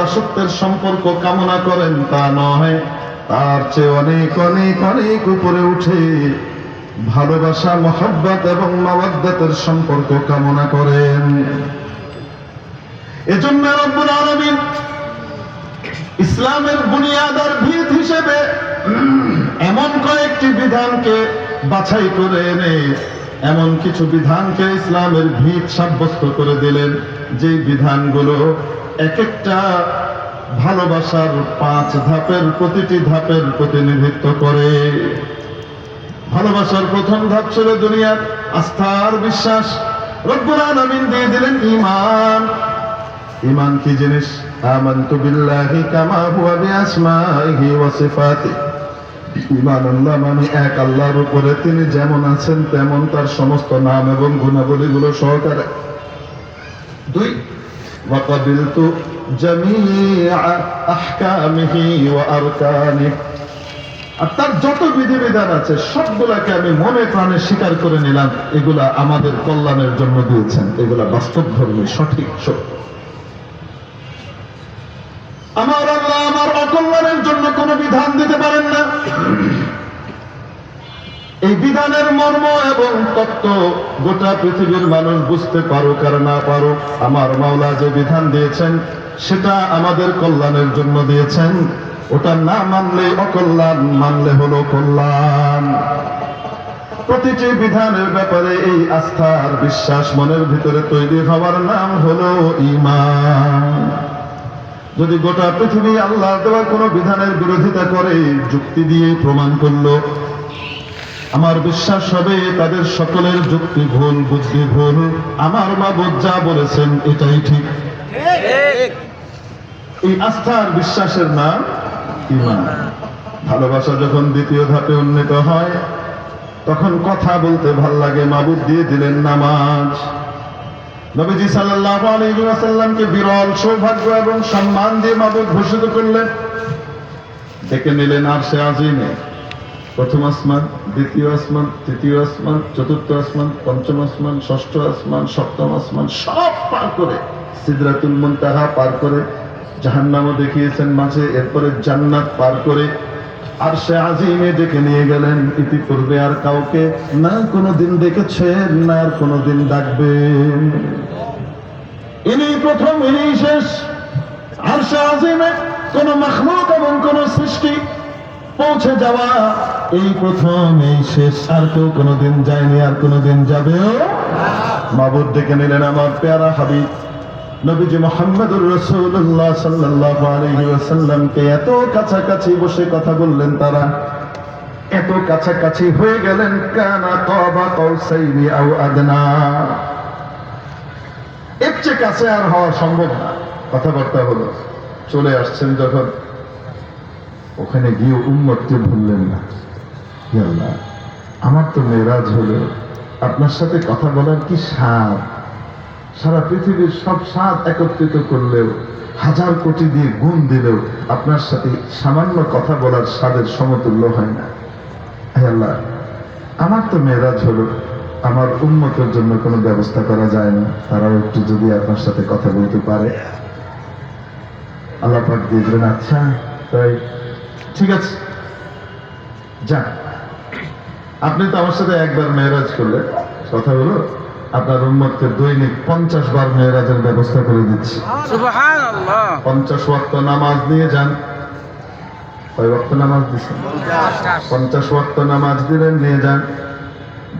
দাসত্বের সম্পর্ক কামনা করেন তা নয়। তার চেয়ে অনেক অনেক অনেক উপরে উঠে ভালোবাসা, মহব্বত এবং মাওয়াদ্দাতের সম্পর্ক কামনা করেন। এজন্য রব্বুল আলামিন ইসলামের বুনিয়াদার ভিত হিসেবে এমন কয়েকটি বিধানকে বাছাই করে এনে এমন কিছু বিধানকে ইসলামের ভিত সাব্যস্ত করে দিলেন। যে বিধানগুলো এক একটা ভালোবাসার পাঁচ ধাপের, প্রতিটি ধাপের প্রতিনিধিত্ব করে। ভালোবাসার প্রথম ধাপ ছিল দুনিয়ার আস্থার বিশ্বাস। রব্বুল আলামিন দিয়ে দিলেন ঈমান। ঈমান কি জিনিস? আমানতু বিল্লাহি কামা হুয়া বিআসমাইহি ওয়া সিফাতিহি ঈমান আল্লাহ মানে এক, আল্লাহর উপরে তিনি যেমন আছেন তেমন তার সমস্ত নাম এবং গুণাবলীগুলো সহকারে। দুই জামিআ আহকামিহি ওয়া আরকানিহি আর তার যত বিধিবিধান আছে, সবগুলাকে আমি মনে প্রাণে স্বীকার করে নিলাম, এগুলা আমাদের কল্যাণের জন্য দিয়েছেন। এগুলা বাস্তব ধর্মী সঠিক আমার আল্লাহ আমার অকল্যাণের জন্য কোনো বিধান দিতে পারেন না। এই বিধানের মর্ম এবং তত্ত্ব গোটা পৃথিবীর মানুষ বুঝতে পারুক আর না পারুক, আমার মাওলা যে বিধান দিয়েছেন, সেটা আমাদের কল্যাণের জন্য দিয়েছেন। ওটা না মানলে অকল্যাণ, মানলে হলো কল্যাণ। প্রতিটি বিধানের ব্যাপারে এই আস্থা আর বিশ্বাস মনের ভিতরে তৈরি হওয়ার নাম হলো ইমান যদি গোটা পৃথিবী আল্লাহ দেওয়া কোনো বিধানের বিরোধিতা করে, যুক্তি দিয়ে প্রমাণ করল আমার বিশ্বাস হবে তাদের সকলের যুক্তি ভুল, বুদ্ধি ভুল। আমার মা যা বলেছেন এটাই ঠিক। এই আস্থার বিশ্বাসের নাম ভালোবাসা যখন দ্বিতীয় ধাপে উন্নীত হয়, তখন কথা বলতে ভালো লাগে। মাবুদ দিয়ে দিলেন নামাজ। নবীজি সাল্লাল্লাহু আলাইহি ওয়াসাল্লামকে বিরল সৌভাগ্য এবং সম্মান দিয়ে মাবুদ ঘোষিত করলেন। ডেকে নিলেন আর সে আজিমে। প্রথম আসমান, দ্বিতীয় আসমান, তৃতীয় আসমান, চতুর্থ আসমান, পঞ্চম আসমান, ষষ্ঠ আসমান, সপ্তম আসমান, সব পার করে সিদরাতুল মুনতাহা পার করে জাহান্নামও দেখিয়েছেন মাঝে, এরপরে জান্নাত পার করে আর সে আজিমে ডেকে নিয়ে গেলেন। ইতিপূর্বে আর কাউকে না কোনো দিন দেখেছেন না, আর কোনোদিন ডাকবেন। ইনি প্রথম ইনি শেষ। আর সে আজিমে কোন মখলুক এবং কোন সৃষ্টি পৌঁছে যাওয়া এই প্রথম, এই শেষ। আর কেউ কোনোদিন যায়নি, আর কোনোদিন যাবেও। মাবুদ ডেকে নিলেন আমার পেয়ারা হাবিব। নবীজি মোহাম্মদুর রসুল্লাহ আলাইহি ওয়াসাল্লামকে এত কাছাকাছি বসে কথা বললেন তারা। এত কাছাকাছি হয়ে গেলেন, কানা কাবা কাউসাইনি আও আদনা। এর চেয়ে কাছে আর হওয়া সম্ভব না। কথাবার্তা হলো, চলে আসছেন যখন ওখানে গিয়ে উম্মতকে ভুললেন না আল্লাহ, আমার তো মেরাজ হলো। আপনার সাথে কথা বলার কি স্বাদ? সারা পৃথিবীর সব স্বাদ একত্রিত করলেও, হাজার কোটি দিয়ে গুণ দিলেও আপনার সাথে সামান্য কথা বলার স্বাদের সমতুল্য হয় না। আল্লাহ, আমার তো মেয়েরাজ হলো। আমার উন্মতের জন্য কোনো ব্যবস্থা করা যায় না। তারাও একটু যদি আপনার সাথে কথা বলতে পারে। আল্লাহ পাক দিয়ে আচ্ছা তাই ঠিক আছে। যান। আপনি তো আমার সাথে একবার মেয়েরাজ করলেন। কথা হলো আপনার উন্মতকে দৈনিক পঞ্চাশ বার মেয়েরাজের ব্যবস্থা করে দিচ্ছি। পঞ্চাশ ওয়াক্ত নামাজ নিয়ে যান। কয় ওয়াক্ত নামাজ দিচ্ছেন পঞ্চাশ। ওয়াক্ত নামাজ দিলেন নিয়ে যান।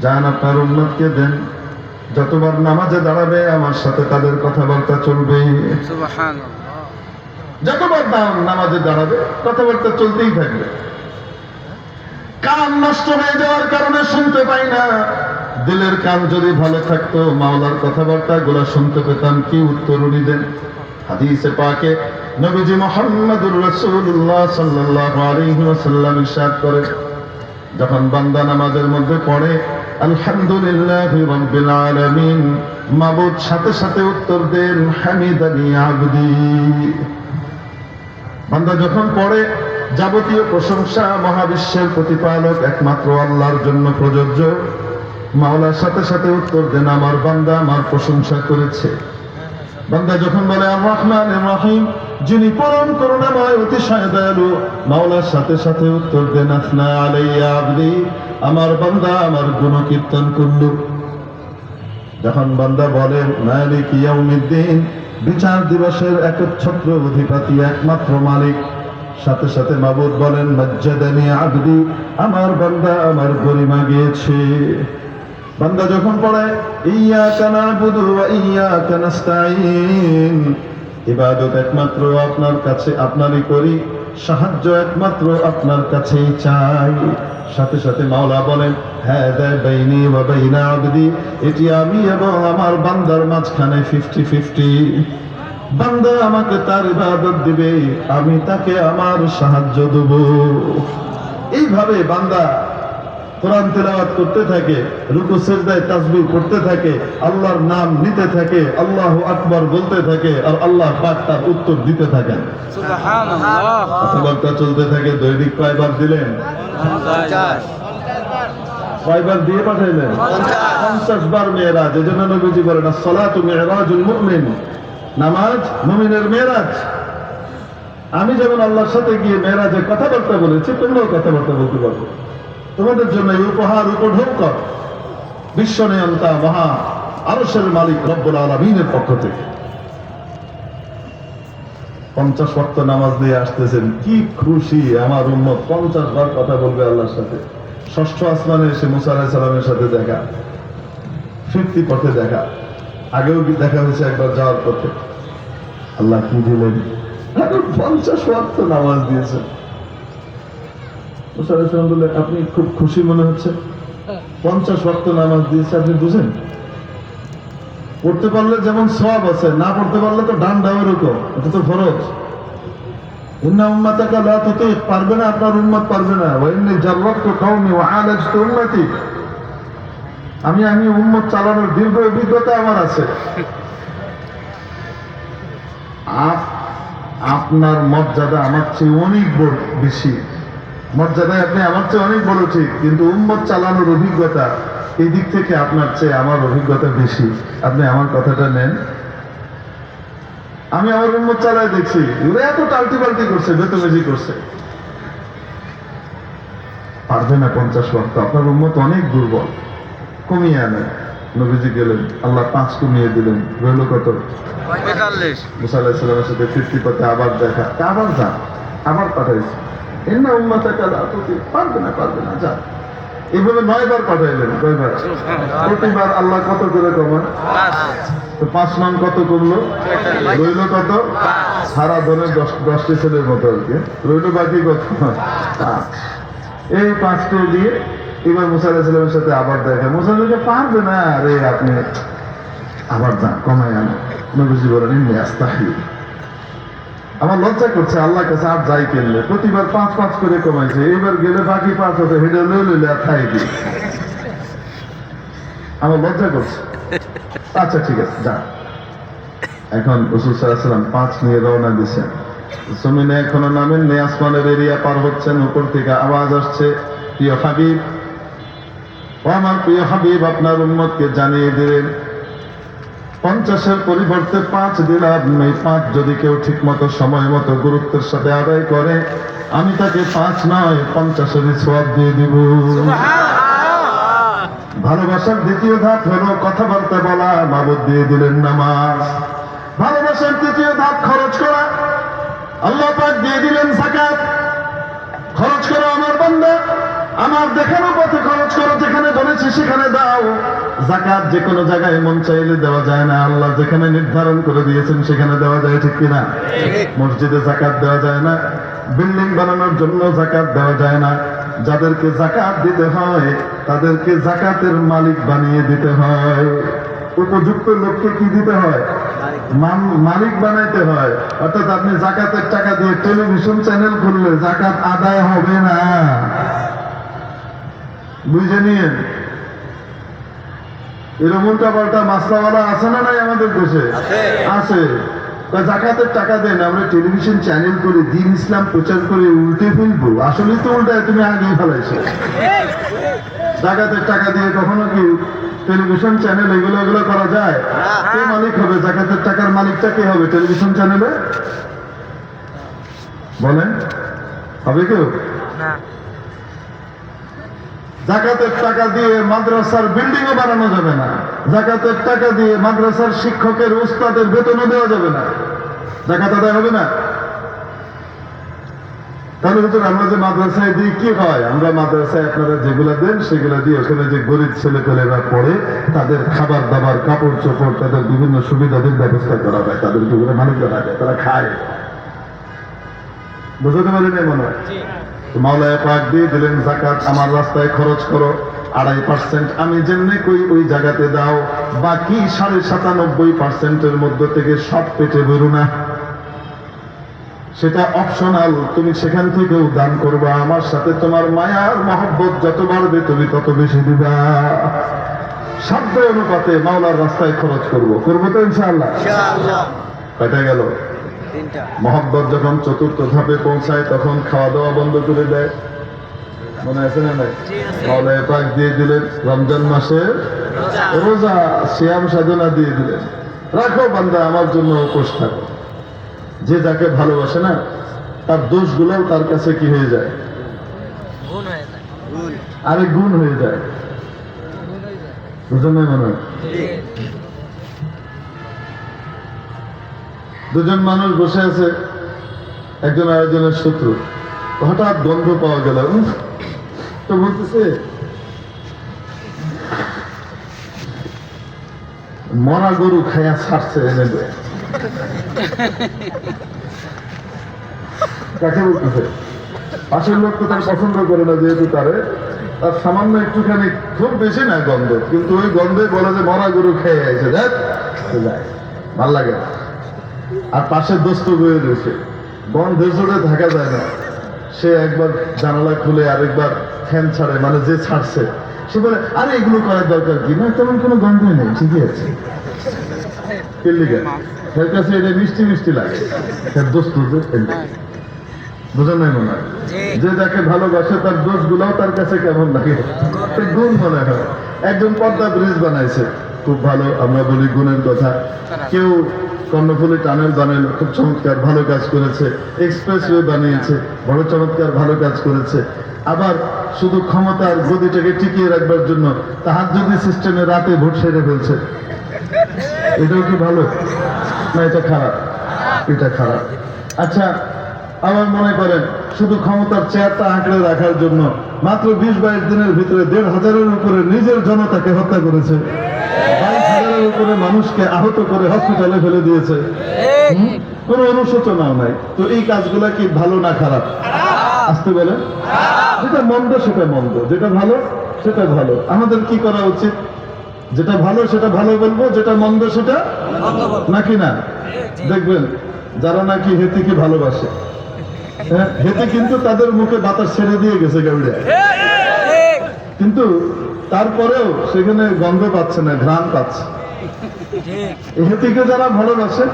যান আপনার উন্মতকে দেন। যতবার নামাজে দাঁড়াবে আমার সাথে তাদের কথাবার্তা চলবে যতবার না- নামাজে দাঁড়াবে, কথাবার্তা চলতেই থাকবে। কান নষ্ট হয়ে যাওয়ার কারণে শুনতে পাই না। দিলের কান যদি ভালো থাকতো, মাওলার কথাবার্তা গুলা শুনতে পেতাম, কি উত্তর উনি দেন? হাদিসে পাকে নবীজি মোহাম্মদুর করে যখন বান্দা নামাজের মধ্যে পড়ে, আলহামদুলিল্লাহ রাব্বিল আলামিন মাবুদ সাথে সাথে উত্তর দেন, হামিদানি আবদি। বান্দা যখন পড়ে, যাবতীয় প্রশংসা মহাবিশ্বের প্রতিপালক একমাত্র আল্লাহর জন্য প্রযোজ্য। মাওলার সাথে সাথে উত্তর দেন, আমার বান্দা আমার প্রশংসা করেছে। বান্দা যখন বলে, আর রহমান রহিম, যিনি পরম করুণাময় অতিশয় দয়ালু মাওলার সাথে সাথে উত্তর দেন আসনা আলাইয়া আবদি, আমার বান্দা আমার গুণ কীর্তন করল যখন বান্দা বলেন, মালিক ইয়াউমিদ্দিন বিচার দিবসের একচ্ছত্র অধিপতি একমাত্র মালিক। সাথে সাথে মাবুদ বলেন, মজ্জাদানি আবদি, আমার বান্দা আমার গরিমা গিয়েছে। বান্দা যখন পড়ে, ইয়াকা নাবুদু ওয়া ইয়াকা নাস্তাঈন। ইবাদত একমাত্র আপনার কাছে, আপনারই করি। সাহায্য একমাত্র আপনার কাছেই চাই। সাথে সাথে মাওলা বলেন হ্যাঁ বাইনি বা বাইনা আবদি। এটি আমি এবং আমার বান্দার মাঝখানে ফিফটি ফিফটি বান্দা আমাকে তার ইবাদত দিবে, আমি তাকে আমার সাহায্য দেব। এইভাবে বান্দা কোরআন তেলাওয়াত করতে থাকে রুকু সেজদায় তাসবিহ করতে থাকে আল্লাহর নাম নিতে থাকে আল্লাহু আকবার বলতে থাকে আর আল্লাহ পাক তার উত্তর দিতে থাকেন কথাবার্তা চলতে থাকে দৈনিক কয়বার দিলেন? কয়বার দিয়ে পাঠাইলেন? পঞ্চাশ। বার এজন্য নবীজি বলেন সলাতু মেয়েরাজুল মুমিন। নামাজ মুমিনের মেয়েরাজ। আমি যেমন আল্লাহর সাথে গিয়ে মেয়েরাজে কথাবার্তা বলেছি তোমরাও কথাবার্তা বলতে পারব তোমাদের জন্য এই উপহার উপঢৌক কর বিশ্ব নিয়ন্তা মহা আরশের মালিক রব্বুল আলমিনের পক্ষ থেকে। পঞ্চাশ ওয়াক্ত নামাজ দিয়ে আসতেছেন, কি খুশি আমার উম্মত। পঞ্চাশ বার কথা বলবে আল্লাহর সাথে। ষষ্ঠ আসমানে এসে মুসা সালামের সাথে দেখা। ফিরতি পথে দেখা। আগেও দেখা হয়েছে একবার যাওয়ার পথে। আল্লাহ কি দিলেন? পঞ্চাশ ওয়াক্ত নামাজ দিয়েছেন। আপনি খুব খুশি মনে হচ্ছে। পঞ্চাশ ওয়াক্ত নামাজ দিয়েছে, আপনি বুঝেন? পড়তে পারলে যেমন সব আছে, না পড়তে পারলে তো ডান ডাও এটা তো ফরজ। আপনার আমি আমি চালানোর আপনার মর্যাদা আমার চেয়ে অনেক বড় বেশি। মর্যাদায় আপনি আমার চেয়ে অনেক বড় ঠিক কিন্তু উম্মত চালানোর অভিজ্ঞতা এই দিক থেকে আপনার চেয়ে আমার অভিজ্ঞতা বেশি। আপনি আমার কথাটা নেন। আমি আমার উম্মত চালায় দেখছি। ওরা এত টাল্টি পাল্টি করছে বেতবেজি করছে। পারবে না পঞ্চাশ ওয়াক্ত। আপনার উম্মত অনেক দুর্বল। কমিয়ে আনে নবীজি গেলেন। আল্লাহ পাঁচ কমিয়ে দিলেন। রইল কত? মুসা আলাহিসাল্লামের সাথে ফিরতি পথে আবার দেখা। আবার যান। আবার পাঠাইছে। পারবে না পারবে না যা। এইভাবে নয়বার পাঠাইলেন কয়বার? প্রতিবার আল্লাহ কত করে কমান? তো পাঁচ কত করল? রইল কত? সারা ধনের দশ দশটি ছেলের মতো আর কি। রইল বাকি কত? পাঁচ। এই পাঁচটা দিয়ে এবার মুসা আলাহিসাল্লামের সাথে আবার দেখা। মুসা পারবে না আরে আপনি। আবার যান কমায় আনো। নবীজি বলেন এমনি আস্তাহি আমার লজ্জা করছে আল্লাহ কাছে আর যাই কিনলে। প্রতিবার পাঁচ পাঁচ করে কমাইছে। এবার গেলে বাকি পাঁচ হতে হেঁটে লই লইলে আর খাই দিই আমার লজ্জা করছে। আচ্ছা ঠিক আছে, যা। এখন রসুল সাল্লাম পাঁচ নিয়ে রওনা দিচ্ছেন। জমিনে এখনও নামেন নেই, আসমানের এরিয়া পার হচ্ছেন, উপর থেকে আওয়াজ আসছে, প্রিয় হাবিব, ও আমার প্রিয় হাবিব, আপনার উম্মতকে জানিয়ে দিলেন পঞ্চাশের পরিবর্তে পাঁচ দিলাম এই পাঁচ যদি কেউ ঠিক মতো সময় মতো গুরুত্বের সাথে আদায় করে আমি তাকে পাঁচ নয় পঞ্চাশেরই সোয়াব দিয়ে দিব। ভালোবাসার দ্বিতীয় ধাপ হলো কথাবার্তা বলা মাবুদ দিয়ে দিলেন নামাজ। ভালোবাসার তৃতীয় ধাপ খরচ করা। আল্লাহ পাক দিয়ে দিলেন জাকাত খরচ করো আমার বান্দা। আমার দেখানো পথে খরচ করো, যেখানে বলেছি সেখানে দাও। জাকাত যে কোনো জায়গায় মন চাইলে দেওয়া যায় না। আল্লাহ যেখানে নির্ধারণ করে দিয়েছেন, সেখানে দেওয়া যায়, ঠিক কিনা? মসজিদে জাকাত দেওয়া যায় না। বিল্ডিং বানানোর জন্য জাকাত দেওয়া যায় না। যাদেরকে জাকাত দিতে হয়, তাদেরকে জাকাতের মালিক বানিয়ে দিতে হয়। উপযুক্ত লোককে কি দিতে হয়? মালিক বানাইতে হয়। অর্থাৎ আপনি জাকাতের টাকা দিয়ে টেলিভিশন চ্যানেল খুললে জাকাত আদায় হবে না। বুঝে নিয়েন। এরকম উল্টা পাল্টা মাসলাওয়ালা আছে না নাই আমাদের দেশে? আছে। জাকাতের টাকা দেন আমরা টেলিভিশন চ্যানেল করে দিন ইসলাম প্রচার করে উল্টে ফেলব। আসলে তো উল্টায় তুমি আগেই ফেলাইছো। জাকাতের টাকা দিয়ে কখনো কি টেলিভিশন চ্যানেল এগুলো এগুলো করা যায়? কে মালিক হবে? জাকাতের টাকার মালিকটা কে হবে টেলিভিশন চ্যানেলে? বলেন। হবে কেউ? না। জাকাতের টাকা দিয়ে মাদ্রাসার বিল্ডিংও বানানো যাবে না। জাকাতের টাকা দিয়ে মাদ্রাসার শিক্ষকের উস্তাদের বেতনও দেওয়া যাবে না। জাকাত আদায় হবে না। তাহলে হুজুর, আমরা যে মাদ্রাসায় দিই, কি হয়? আমরা মাদ্রাসায় আপনারা যেগুলো দেন, সেগুলো দিয়ে ওখানে যে গরিব ছেলে পেলেরা পড়ে, তাদের খাবার দাবার কাপড় চোপড় তাদের বিভিন্ন সুবিধাদের ব্যবস্থা করা হয়। তাদের ওখানে মানুষ রাখা যায় তারা খায়। বুঝতে পারেন মনে হয়। মাওলায় পাক দিয়ে দিলেন জাকাত আমার রাস্তায় খরচ করো আড়াই পার্সেন্ট আমি যেমনি কই ওই জায়গাতে দাও বাকি সাড়ে সাতানব্বই পার্সেন্টের মধ্যে থেকে সব পেটে বেরো না। সেটা অপশনাল তুমি সেখান থেকেও দান করবা আমার সাথে তোমার মায়ার মহব্বত যত বাড়বে তুমি তত বেশি দিবা। সাধ্য অনুপাতে মাওলার রাস্তায় খরচ করব। করব তো ইনশাআল্লাহ। কয়টা গেল? মহব্বত যখন চতুর্থ ধাপে পৌঁছায় তখন খাওয়া দাওয়া বন্ধ করে দেয়। মনে আছে না নাই? মাওলায় পাক দিয়ে দিলেন রমজান মাসে রোজা। শ্যাম সাধনা দিয়ে দিলেন। রাখো বান্দা আমার জন্য উপোস থাকো। যে যাকে ভালোবাসে না তার দোষগুলোও তার কাছে কি হয়ে যায়? আরে গুণ হয়ে যায়। বুঝলেন মনে হয়? দুজন মানুষ বসে আছে, একজন আরেকজনের শত্রু। হঠাৎ গন্ধ পাওয়া গেল। তো বলতেছে, মরা গরু খাইয়া ছাড়ছে এনে কাকে বলতেছে? পাশের লোক তো তার পছন্দ করে না যেহেতু তারে। তার সামান্য একটুখানি খুব বেশি না গন্ধ কিন্তু ওই গন্ধে বলে যে মরা গরু খেয়ে আছে দেখ, ভালো লাগে না। আর পাশে দোস্ত বয়ে রয়েছে। গন্ধের জোরে থাকা যায় না। সে একবার জানালা খুলে আরেকবার ফ্যান ছাড়ে মানে যে ছাড়ছে। সে বলে, আরে, এগুলো করার দরকার কি? না, তেমন কোনো গন্ধ নেই, ঠিকই আছে। এর কাছে এটা মিষ্টি মিষ্টি লাগে। এর দোস্ত যে নাই মনে হয়? যে যাকে ভালোবাসে, তার দোষ গুলাও তার কাছে কেমন লাগে? গুণ মনে হয়। একজন পদ্মা ব্রিজ বানাইছে। খুব ভালো, আমরা বলি গুণের কথা। কেউ কর্ণফুলি টানেল বানাইল, খুব চমৎকার, ভালো কাজ করেছে। এক্সপ্রেস ওয়ে বানিয়েছে, বড় চমৎকার, ভালো কাজ করেছে। আবার শুধু ক্ষমতার গদিটাকে টিকিয়ে রাখবার জন্য তাহার যদি সিস্টেমে রাতে ভোট সেরে ফেলছে। এটাও কি ভালো? না, এটা খারাপ। এটা খারাপ। আচ্ছা আমার মনে করেন, শুধু ক্ষমতার চেয়ারটা আঁকড়ে রাখার জন্য মাত্র বিশ বাইশ দিনের ভিতরে দেড় হাজারের উপরে নিজের জনতাকে হত্যা করেছে। উপরে মানুষকে আহত করে হসপিটালে ফেলে দিয়েছে? কোনো অনুশোচনাও নাই। তো এই কাজগুলা কি ভালো না খারাপ? আসতে বলে যেটা মন্দ সেটা মন্দ। যেটা ভালো সেটা ভালো। আমাদের কি করা উচিত? যেটা ভালো সেটা ভালো বলব যেটা মন্দ সেটা নাকি না? দেখবেন যারা নাকি হেতিকে ভালোবাসে হ্যাঁ, হেতে কিন্তু তাদের মুখে বাতাস ছেড়ে দিয়ে গেছে কিন্তু তারপরেও সেখানে গন্ধ পাচ্ছে না ঘ্রাণ পাচ্ছে। এই যারা ভালোবাসে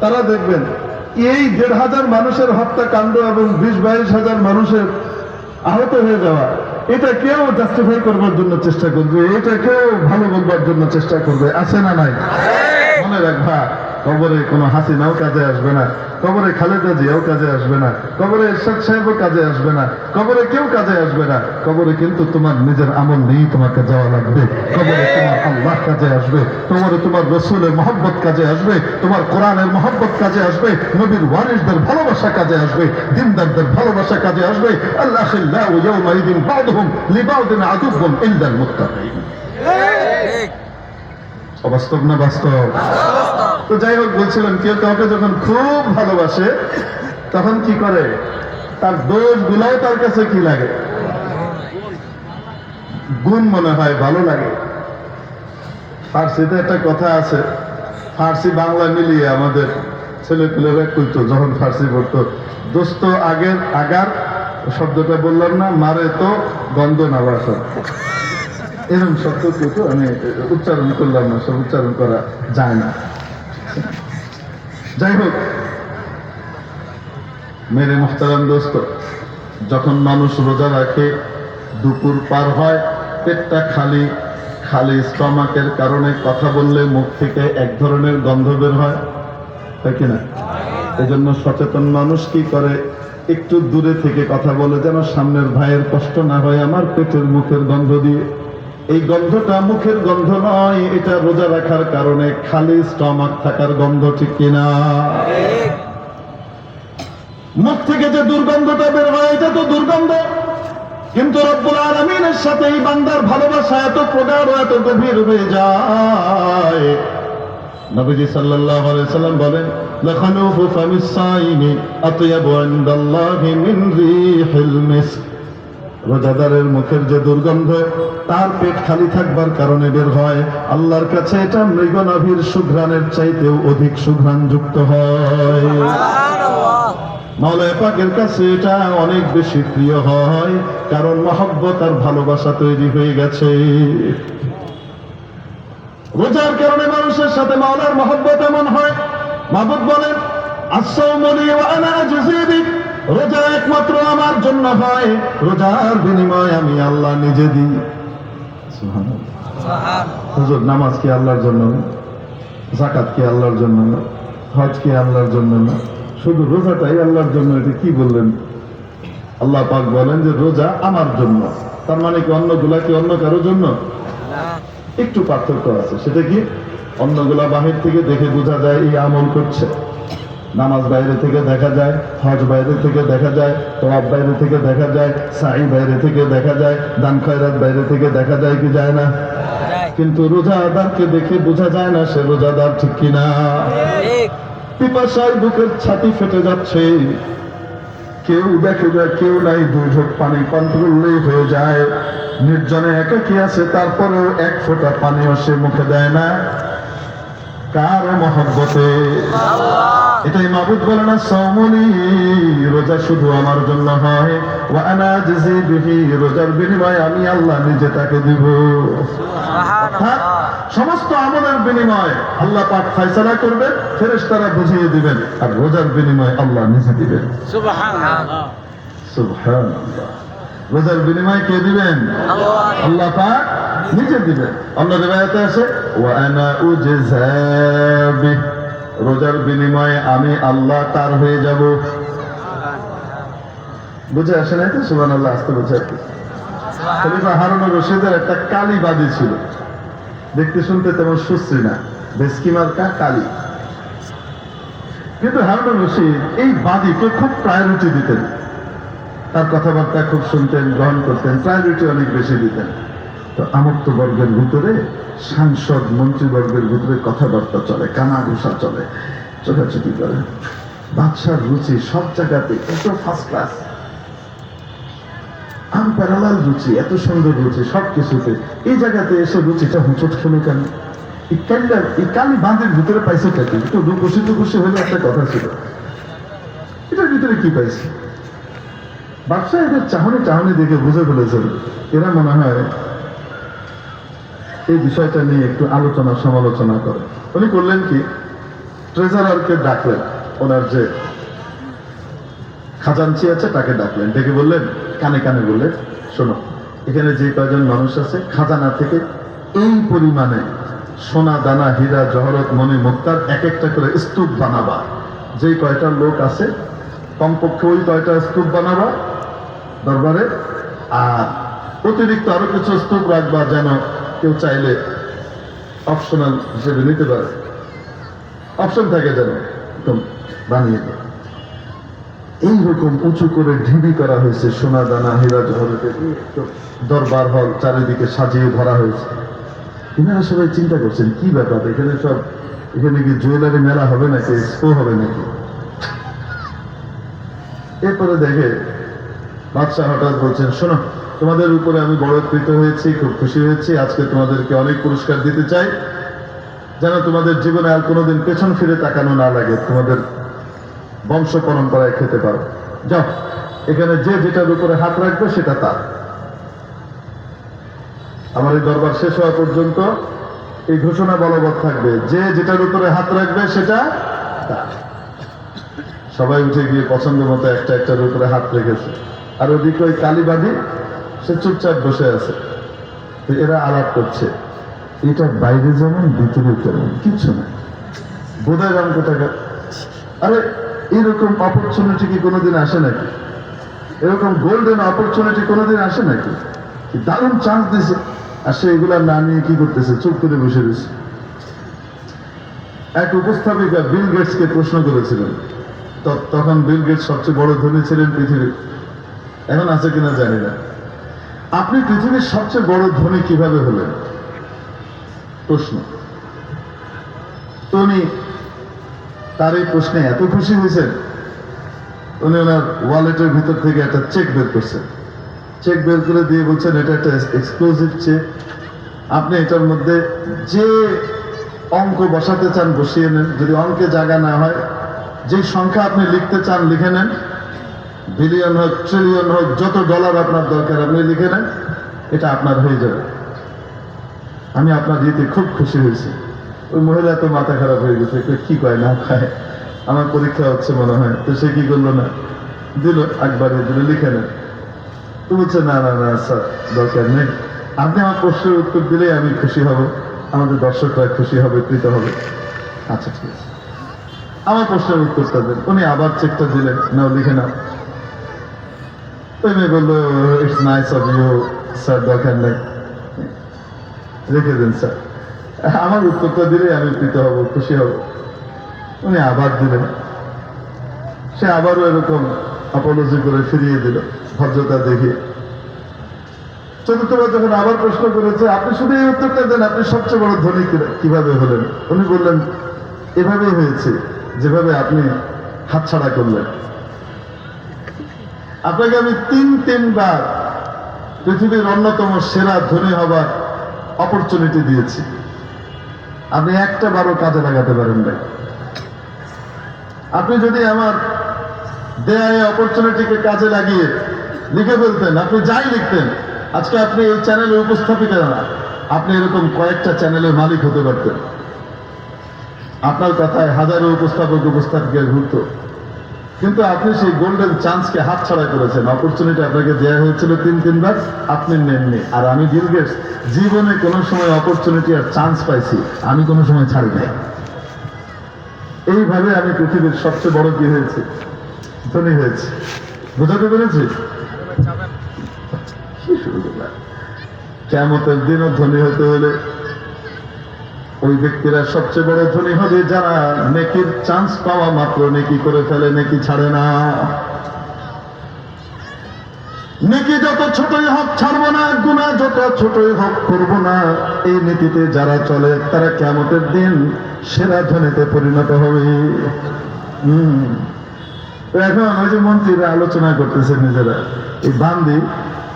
তারা দেখবেন এই দেড় হাজার মানুষের হত্যাকাণ্ড এবং বিশ বাইশ হাজার মানুষের আহত হয়ে যাওয়া এটা কেউ জাস্টিফাই করবার জন্য চেষ্টা করবে এটা কেউ ভালো বলবার জন্য চেষ্টা করবে আছে না নাই? মনে রাখবা। কবরে কোনো হাসিনাও কাজে আসবে না। কবরে খালেদা জিয়াও কাজে আসবে না। কবরে এরশাদ সাহেবও কাজে আসবে না। কবরে কেউ কাজে আসবে না। কবরে কিন্তু তোমার নিজের আমল নেই তোমাকে যাওয়া লাগবে। কবরে তোমার আল্লাহ কাজে আসবে। কবরে তোমার রসুলের মহব্বত কাজে আসবে। তোমার কোরআনের মহব্বত কাজে আসবে। নবীর ওয়ারিসদের ভালোবাসা কাজে আসবে। দিনদারদের ভালোবাসা কাজে আসবে। আল্লাহ ইয়াউমাইদিন বাদহুম লিবাউদিন আদুবহুম ইল্লাল মুত্তাকিন। অবাস্তব না বাস্তব? তো যাই হোক, বলছিলাম, কেউ কাউকে যখন খুব ভালোবাসে, তখন কি করে? তার দোষ গুলাও তার কাছে কি লাগে? গুণ মনে হয়, ভালো লাগে। ফার্সিতে একটা কথা আছে, ফার্সি বাংলা মিলিয়ে আমাদের ছেলেপেলেরা কইতো যখন ফার্সি পড়তো। দোস্ত আগের আগার, শব্দটা বললাম না, মারে তো গন্ধ না বাসা। এরকম শব্দ কিন্তু আমি উচ্চারণ করলাম না, সব উচ্চারণ করা যায় না। যাই হোক, মেরে মুখতারাম দোস্ত, যখন মানুষ রোজা রাখে, দুপুর পার হয়, পেটটা খালি খালি স্টমাকের কারণে কথা বললে মুখ থেকে এক ধরনের গন্ধ বের হয়, তাই কিনা এজন্য সচেতন মানুষ কি করে? একটু দূরে থেকে কথা বলে যেন সামনের ভাইয়ের কষ্ট না হয়, আমার পেটের মুখের গন্ধ দিয়ে। এই গন্ধটা মুখের গন্ধ নয়, এটা রোজা রাখার কারণে খালি স্টমাক থাকার গন্ধ, ঠিক কিনা? মুখ থেকে যে দুর্গন্ধটা বের হয়, এটা তো দুর্গন্ধ। কিন্তু রব্বুল আলমিনের সাথে এই বান্দার ভালোবাসা এত প্রগাঢ়, এত গভীর হয়ে যায়। নবীজি সাল্লাল্লাহু আলাইহি সাল্লাম বলেন লাখানুফু ফামিস সাইমি আতয়াবু ইনদাল্লাহি মিন রিহিল মিস্ক। রোজাদারের মুখের যে দুর্গন্ধ তার পেট খালি থাকবার কারণে বের হয়। আল্লাহর কাছে এটা মৃগনাভির সুঘ্রাণের চাইতেও অধিক সুঘ্রাণ যুক্ত হয় মাওলায় পাকের কাছে এটা অনেক বেশি প্রিয় হয় কারণ মহব্বত আর ভালোবাসা তৈরি হয়ে গেছে। রোজার কারণে মানুষের সাথে মাওলার মহব্বত এমন হয়। মাহবুব বলেন আনা রোজা একমাত্র আমার হয় রোজার বিনিময় আমি আল্লাহ নিজে দিই। হুজুর নামাজ কি আল্লাহর জন্য না? জাকাত কি আল্লাহর জন্য না? হজ কি আল্লাহর জন্য না? শুধু রোজাটাই আল্লাহর জন্য এটা কি বললেন? আল্লাহ পাক বলেন যে রোজা আমার জন্য। তার মানে কি অন্যগুলা কি অন্য কারোর জন্য? একটু পার্থক্য আছে। সেটা কি? অন্যগুলা বাহির থেকে দেখে বোঝা যায় এই আমল করছে। নামাজ বাইরে থেকে দেখা যায় হজ বাইরে থেকে দেখা যায় তোয়াব বাইরে থেকে দেখা যায় সাই বাইরে থেকে দেখা যায় দান খয়রাত বাইরে থেকে দেখা যায় কি যায় না? কিন্তু রোজাদারকে দেখে বোঝা যায় না সে রোজাদার ঠিক কিনা। পিপাসায় বুকের ছাতি ফেটে যাচ্ছে। কেউ দেখে যায় কেউ নাই দুই ঢোক পানি পান করলেই হয়ে যায়। নির্জনে একাকি আছে তারপরেও এক ফোঁটা পানিও সে মুখে দেয় না। কার মহব্বতে। এটাই মাবুদ বলে না সমনি রোজা শুধু আমার জন্য হয়। ওয়া আনা জিজি বিহি রোজার বিনিময়ে আমি আল্লাহ নিজে তাকে দিব। অর্থাৎ সমস্ত আমলের বিনিময় আল্লাহ পাক ফয়সালা করবেন ফেরেশতারা বুঝিয়ে দিবেন আর রোজার বিনিময় আল্লাহ নিজে দিবেন। সুবহানাল্লাহ। রোজার বিনিময় কে দিবেন? আল্লাহ। পাক নিজে দিবেন। অন্য রিবায়াতে আছে ওয়া আনা উজজাবি রোজার বিনিময়ে আমি আল্লাহ তার হয়ে যাব। বুঝে আসে নাই তো? সুবহানাল্লাহ, আসতে বুঝে খলিফা হারুন রশিদের একটা কালী বাদী ছিল। দেখতে শুনতে তেমন সুশ্রী না। ভেস্কি মার্কা, কালী। কিন্তু হারুন রশিদ এই বাদীকে খুব প্রায়োরিটি দিতেন। তার কথাবার্তা খুব শুনতেন, গ্রহণ করতেন প্রায়োরিটি অনেক বেশি দিতেন। তো আমত্ত বর্গের ভিতরে, সাংসদ, মন্ত্রীবর্গের ভিতরে কথাবার্তা চলে কানা ঘুষা চলে চোখাচুকি করে। বাদশার রুচি সব জায়গাতে এত ফার্স্ট ক্লাস আনপ্যারালাল রুচি, এত সুন্দর রুচি সব কিছুতে। এই জায়গাতে এসে রুচিটা হুঁচট খেলো কেন? কালি বাঁধের ভিতরে পাইছে কি একটু রূপসী টুকুসি হলে একটা কথা ছিল। এটার ভিতরে কি পাইছে? বাদশাহ এদের চাহনি চাহনি দেখে বুঝে ফেলেছেন এরা মনে হয় এই বিষয়টা নিয়ে একটু আলোচনা, সমালোচনা করে। উনি করলেন কি ট্রেজারারকে ডাকলেন, ওনার যে খাজানচি আছে তাকে ডাকলেন। ডেকে বললেন, কানে কানে বললেন, শোনো, এখানে যে কয়জন মানুষ আছে, খাজানা থেকে এই পরিমাণে সোনা, দানা, হীরা, জহরত মনে মুক্তার এক একটা করে স্তূপ বানাবা। যেই কয়টা লোক আছে, কমপক্ষে ওই কয়টা স্তূপ বানাবা দরবারে। আর অতিরিক্ত আরও কিছু স্তূপ রাখবা যেন কেউ চাইলে অপশনাল হিসেবে নিতে পারে। অপশন থাকে যেন একদম বানিয়ে দেয়। এইরকম উঁচু করে ঢিবি করা হয়েছে সোনা দানা, হীরা জহরতে দরবার হল, চারিদিকে সাজিয়ে ধরা হয়েছে। এনারা সবাই চিন্তা করছেন, কি ব্যাপার? এখানে সব, এখানে কি জুয়েলারি মেলা হবে নাকি এক্সপো হবে নাকি? এরপরে দেখে বাদশাহ হঠাৎ বলছেন, শোনো তোমাদের উপরে আমি বড় কৃত হয়েছি, খুব খুশি হয়েছি। আজকে তোমাদেরকে অনেক পুরস্কার দিতে চাই। যেন তোমাদের জীবনে আর কোনোদিন পেছন ফিরে তাকানো না লাগে, তোমাদের বংশ পরম্পরায় খেতে পারো। যাও, এখানে যে যেটার উপরে হাত রাখবে সেটা তার। আমার এই দরবার শেষ হওয়া পর্যন্ত এই ঘোষণা বলবৎ থাকবে, যে যেটার উপরে হাত রাখবে সেটা তার। সবাই উঠে গিয়ে পছন্দ মতো একটা একটার উপরে হাত রেখেছে। আর ওদিকে ওই কালীবাদী সে চুপচাপ বসে আছে। এরা আলাপ করছে। এটা বাইরে যেমন, ভিতরে তেমন, কিচ্ছু না। বোধহয় রাম কোথাকার। আরে, এরকম অপরচুনিটি কি কোনোদিন আসে নাকি? এরকম গোল্ডেন অপরচুনিটি কোনোদিন আসে নাকি? দারুণ চান্স দিছে। আর সে এগুলা না নিয়ে কি করতেছে? চুপ করে বসে রয়েছে। এক উপস্থাপিকা বিল গেটসকে প্রশ্ন করেছিলেন। তখন বিল গেটস সবচেয়ে বড় ধনী ছিলেন পৃথিবীর। এখন আছে কিনা জানি না। আপনি পৃথিবীর সবচেয়ে বড় ধনী কীভাবে হলেন? প্রশ্ন। উনি তার এই প্রশ্নে এত খুশি হয়েছেন। উনি ওনার ওয়ালেটের ভিতর থেকে একটা চেক বের করছেন। চেক বের করে দিয়ে বলছেন, এটা একটা এক্সক্লুসিভ চেক আপনি এটার মধ্যে যে অঙ্ক বসাতে চান বসিয়ে নেন। যদি অঙ্কে জায়গা না হয়, যে সংখ্যা আপনি লিখতে চান, লিখে নেন। বিলিয়ন হোক ট্রিলিয়ন হোক, যত ডলার আপনার দরকার, আপনি লিখে নেন, এটা আপনার হয়ে যাবে। আমি আপনার ইয়েতে খুব খুশি হয়েছি। ওই মহিলা তো মাথা খারাপ হয়ে গেছে কি কয়, না খায় আমার পরীক্ষা হচ্ছে মনে হয়, তো সে কি করল না? দিল, একবারে দিল, লিখে নেন। তো বলছে, না না না, স্যার, দরকার নেই। আপনি আমার প্রশ্নের উত্তর দিলেই আমি খুশি হব, আমাদের দর্শকরা খুশি হবে, কৃত হবে। আচ্ছা ঠিক আছে। আমার প্রশ্নের উত্তরটা দেন। উনি আবার চেকটা দিলেন, নাও লিখে নাও। মেয়ে বলল it's nice of you sir দরকার নেই রেখে দেন স্যার আমার উত্তরটা দিলেই আমি কৃত হব, খুশি হব। উনি আবার দিলেন। সে আবারও এরকম অপলজি করে ফিরিয়ে দিল, ভদ্রতা দেখিয়ে। চতুর্থবার যখন আবার প্রশ্ন করেছে, আপনি শুধু এই উত্তরটা দেন, আপনি সবচেয়ে বড় ধনী কীভাবে হলেন? উনি বললেন, এভাবেই হয়েছে, যেভাবে আপনি হাতছাড়া করলেন। আপনাকে আমি তিন, তিনবার পৃথিবীর অন্যতম সেরা ধনী হবার অপরচুনিটি দিয়েছি। আপনি একটা বারও কাজে লাগাতে পারেন নাই। আপনি যদি আমার দেয়া এই অপরচুনিটিকে কাজে লাগিয়ে লিখে ফেলতেন, আপনি যাই লিখতেন, আজকে আপনি এই চ্যানেলে উপস্থাপিকা না, আপনি এরকম কয়েকটা চ্যানেলের মালিক হতে পারতেন। আপনার কথায় হাজারো উপস্থাপক উপস্থাপিকা ঘুরত কিন্তু আপনি সেই গোল্ডেন চান্সকে হাত ছাড়া করেছেন। অপরচুনিটি আপনাকে দেওয়া হয়েছিল তিন, তিনবার। আপনি নেননি। আর আমি গেটস জীবনে কোনো সময় অপরচুনিটি আর চান্স পাইছি। আমি কোনো সময় ছাড়ি নাই। এইভাবে আমি পৃথিবীর সবচেয়ে বড় কি হয়েছে? ধনী হয়েছে। বোঝাতে পেরেছি? কেমতের দিনও ধনী হতে হলে ওই ব্যক্তিরা সবচেয়ে বড় ধনী হবে যারা নেকির চান্স পাওয়া মাত্র, নেকি করে ফেলে, নেকি ছাড়ে না। নেকি যত ছোটই হোক ছাড়বো না, গুণা যত ছোটই হোক করব না। এই নীতিতে যারা চলে, তারা কেমতের দিন সেরা ধনীতে পরিণত হবে। হম। এখন ওই যে মন্ত্রীরা আলোচনা করতেছে নিজেরা, এই বান্দি,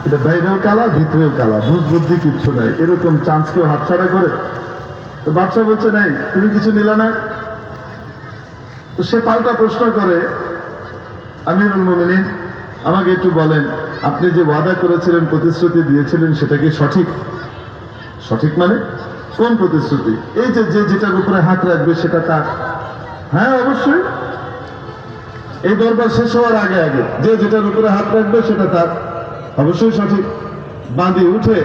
এটা বাইরেও কালা ভিতরেও কালা বুঝ বুদ্ধি কিচ্ছু নাই। এরকম চান্স কেউ হাতছাড়া করে? তো বাচ্চা বলছে, নাই, তুমি কিছু নিলে না? তো সে পাল্টা প্রশ্ন করে, আমিরুল মোমিনিন, আমাকে একটু বলেন, আপনি যে ওয়াদা করেছিলেন, প্রতিশ্রুতি দিয়েছিলেন, সেটা কি সঠিক? সঠিক মানে? কোন প্রতিশ্রুতি? এই যে যে যেটার উপরে হাত রাখবে, সেটা তার। হ্যাঁ অবশ্যই। এই দরবার শেষ হওয়ার আগে আগে। যে যেটার উপরে হাত রাখবে, সেটা তার। অবশ্যই সঠিক। বাঁধি উঠে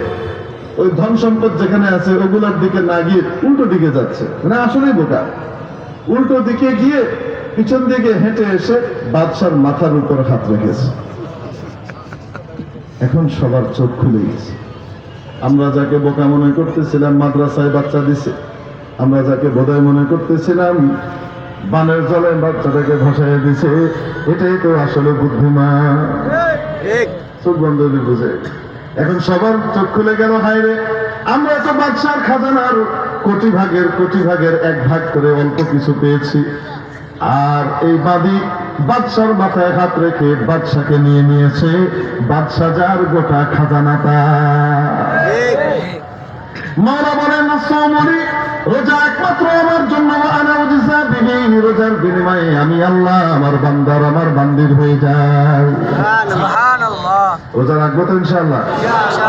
ওই ধন সম্পদ যেখানে আছে ওগুলোর দিকে না গিয়ে উল্টো দিকে যাচ্ছে। মানে আসলেই বোকা। উল্টো দিকে গিয়ে পিছন দিকে হেঁটে এসে বাদশার মাথার উপর হাত রেখেছে। এখন সবার চোখ খুলে গেছে। আমরা যাকে বোকা মনে করতেছিলাম মাদ্রাসায় বাচ্চা দিছে। আমরা যাকে বোধহয় মনে করতেছিলাম বানের জলে বাচ্চাটাকে ভাসায় দিছে। এটাই তো আসলে বুদ্ধিমান। চোখ বন্ধ বুঝে এখন সবার চোখ খুলে গেল, হায় রে। আমরা তো বাদশার খাজানার কোটি ভাগের কোটি ভাগের এক ভাগ করে অল্প কিছু পেয়েছি। আর এই বাদী বাদশার মাথায় হাত রেখে বাদশাকে নিয়ে নিয়েছে। বাদশা যার গোটা খাজানাটা মাওলা বলেন রোজা একমাত্র আমার জন্য আনা রোজার বিনিময়ে আমি আল্লাহ, আমার বান্দার, আমার বান্দির হয়ে সুবহানাল্লাহ। রোজা রাখব তো ইনশাল্লাহ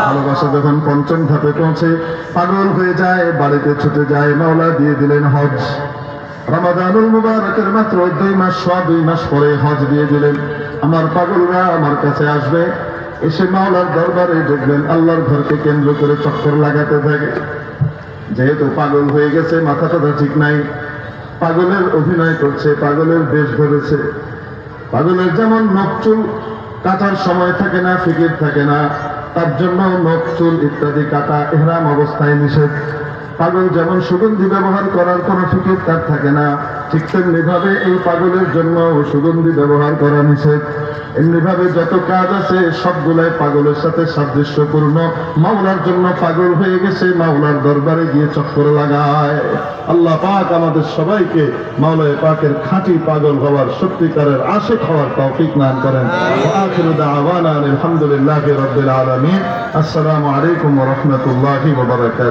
ভালোবাসা যখন পঞ্চম ধাপে পৌঁছে পাগল হয়ে যায় বাড়িতে ছুটে যায় মাওলা দিয়ে দিলেন হজ। রমাদানুল মুবারকের মাত্র দুই মাস ছ দুই মাস পরে হজ দিয়ে দিলেন। আমার পাগলরা আমার কাছে আসবে এসে মাওলার দরবারে দেখবেন আল্লাহর ঘরকে কেন্দ্র করে চক্কর লাগাতে থাকে। যেহেতু পাগল হয়ে গেছে মাথা টাথা ঠিক নাই। পাগলের অভিনয় করছে পাগলের বেশ ধরেছে। পাগলের যেমন নখ চুল কাটার সময় থাকে না, ফিকির থাকে না, তার জন্য নকচুল ইত্যাদি কাটা এহরাম অবস্থায় নিষেধ। পাগল যেমন সুগন্ধি ব্যবহার করার কোনো ফিকির তার থাকে না ঠিক তেমনি ভাবে এই পাগলের জন্য সুগন্ধি ব্যবহার করা নিষেধ। এমনি ভাবে যত কাজ আছে সবগুলাই পাগলের সাথে সাদৃশ্যপূর্ণ। মাওলার জন্য পাগল হয়ে গেছে মাওলার দরবারে গিয়ে চক্কর লাগায়। আল্লাহ পাক আমাদের সবাইকে মাওলায় পাকের খাঁটি পাগল হওয়ার সত্যিকারের আশেক হওয়ার তৌফিক দান করেন। আলহামদুলিল্লাহি রাব্বিল আলামিন। আসসালামু আলাইকুম ওয়া রাহমাতুল্লাহি